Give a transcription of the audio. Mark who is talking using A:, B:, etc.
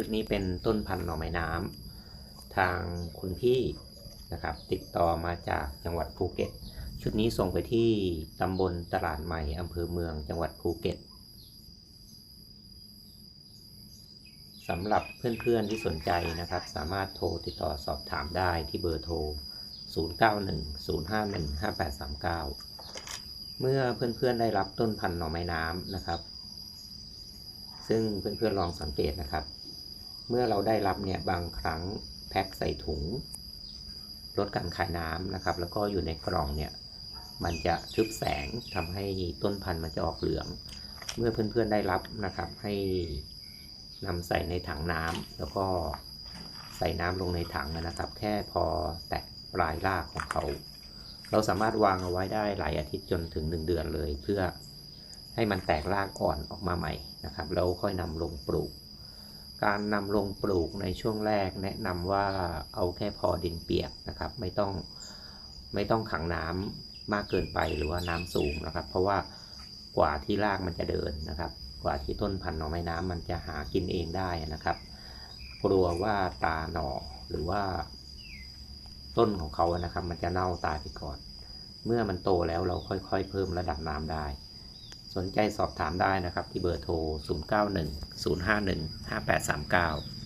A: ชุดนี้เป็นต้นพันธุ์หน่อไม้น้ำทางคุณพี่นะครับ ติดต่อมาจากจังหวัดภูเก็ต ชุดนี้ส่งไปที่ตำบลตลาดใหม่อำเภอเมืองจังหวัดภูเก็ตสำหรับเพื่อนๆที่สนใจนะครับ สามารถโทรติดต่อสอบถามได้ที่เบอร์โทร 0910515839 เมื่อเพื่อนๆได้รับต้นพันธุ์หน่อไม้น้ำนะครับ ซึ่งเพื่อนๆลองสังเกตนะครับ เมื่อเราได้รับเนี่ยบางครั้งแพ็คใส่ถุง ลดการขายน้ำนะครับ แล้วก็อยู่ในกล่องเนี่ยมันจะทึบแสงทำให้ต้นพันธุ์มันจะออกเหลือง เมื่อเพื่อนๆได้รับนะครับ ให้นำใส่ในถังน้ำแล้วก็ใส่น้ำลงในถังนะครับ แค่พอแตะปลายรากของเขา เราสามารถวางเอาไว้ได้หลายอาทิตย์จนถึง 1 เดือนเลย เพื่อให้มันแตกรากอ่อนออกมาใหม่นะครับ แล้วค่อยนำลงปลูก การนำลงปลูกในช่วงแรกแนะนำว่าเอาแค่พอดินเปียกนะครับ ไม่ต้องไม่ต้องขังน้ำมากเกินไปหรือว่าน้ำสูงนะครับ เพราะว่ากว่าที่รากมันจะเดินนะครับ กว่าที่ต้นพันธุ์หน่อไม้น้ำมันจะหากินเองได้นะครับ กลัวว่าตาหน่อหรือว่า ต้นของเขานะครับ มันจะเน่าตายไปก่อน เมื่อมันโตแล้วเราค่อยๆ เพิ่มระดับน้ำได้ นใจสอบถามได้นะครับ ที่เบอร์โทร 091 051 5839